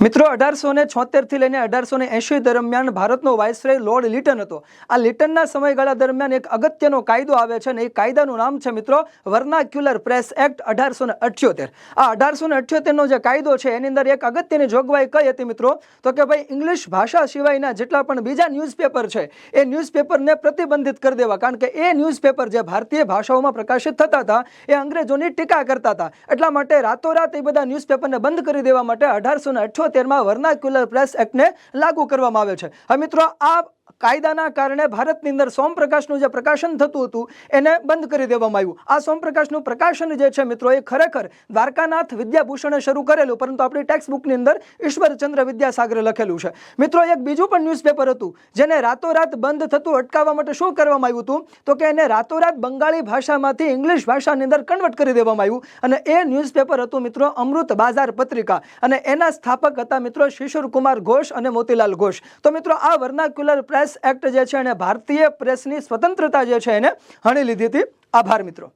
મિત્રો અઢારસો ને છોતેરથી લઈને અઢારસો ને એંશી દરમિયાન ભારતનો વાઇસરોય લોર્ડ લિટન હતો. આ લિટનના સમયગાળા દરમિયાન એક અગત્યનો કાયદો આવે છે અને એ કાયદાનું નામ છે મિત્રો, વર્નાક્યુલર પ્રેસ એક્ટ અઢારસો ને અઠ્યોતેર. આ અઢારસો ને અઠ્યોતેરનો જે કાયદો છે, એની અંદર એક અગત્યની જોગવાઈ કઈ હતી મિત્રો? તો કે ભાઈ, ઇંગ્લિશ ભાષા સિવાયના જેટલા પણ બીજા ન્યૂઝપેપર છે, એ ન્યૂઝપેપરને પ્રતિબંધિત કરી દેવા. કારણ કે એ ન્યૂઝપેપર જે ભારતીય ભાષાઓમાં પ્રકાશિત થતા હતા, એ અંગ્રેજોની ટીકા કરતા હતા. એટલા માટે રાતોરાત એ બધા ન્યૂઝપેપરને બંધ કરી દેવા માટે અઢારસો ને અઠ્યોતેરમાં વર્નાક્યુલર પ્રેસ એક્ટને લાગુ કરવામાં આવે છે. હવે મિત્રો, આ કાયદાના કારણે ભારતની અંદર સોમપ્રકાશનું જે પ્રકાશન થતું હતું, એને બંધ કરી દેવામાં આવ્યું. આ સોમપ્રકાશનું પ્રકાશન જે છે મિત્રો, એ ખરેખર દ્વારકાનાથ વિદ્યાભૂષણે શરૂ કરેલું, પરંતુ આપણી ટેક્સ્ટ બુકની અંદર ઈશ્વરચંદ્ર વિદ્યાસાગરે લખેલું છે. મિત્રો, એક બીજું પણ ન્યૂઝપેપર હતું, જેને રાતોરાત બંધ થતું અટકાવવા માટે શું કરવામાં આવ્યું હતું? તો કે એને રાતોરાત બંગાળી ભાષામાંથી ઇંગ્લિશ ભાષાની અંદર કન્વર્ટ કરી દેવામાં આવ્યું. અને એ ન્યૂઝપેપર હતું મિત્રો, અમૃત બાજાર પત્રિકા. અને એના સ્થાપક હતા મિત્રો શિશુર કુમાર ઘોષ અને મોતીલાલ ઘોષ. તો મિત્રો આ વર્નાક્યુલર પ્રેસ એક્ટ જે છે એને ભારતીય પ્રેસની સ્વતંત્રતા જે છે એને હણી લીધી હતી. આભાર મિત્રો.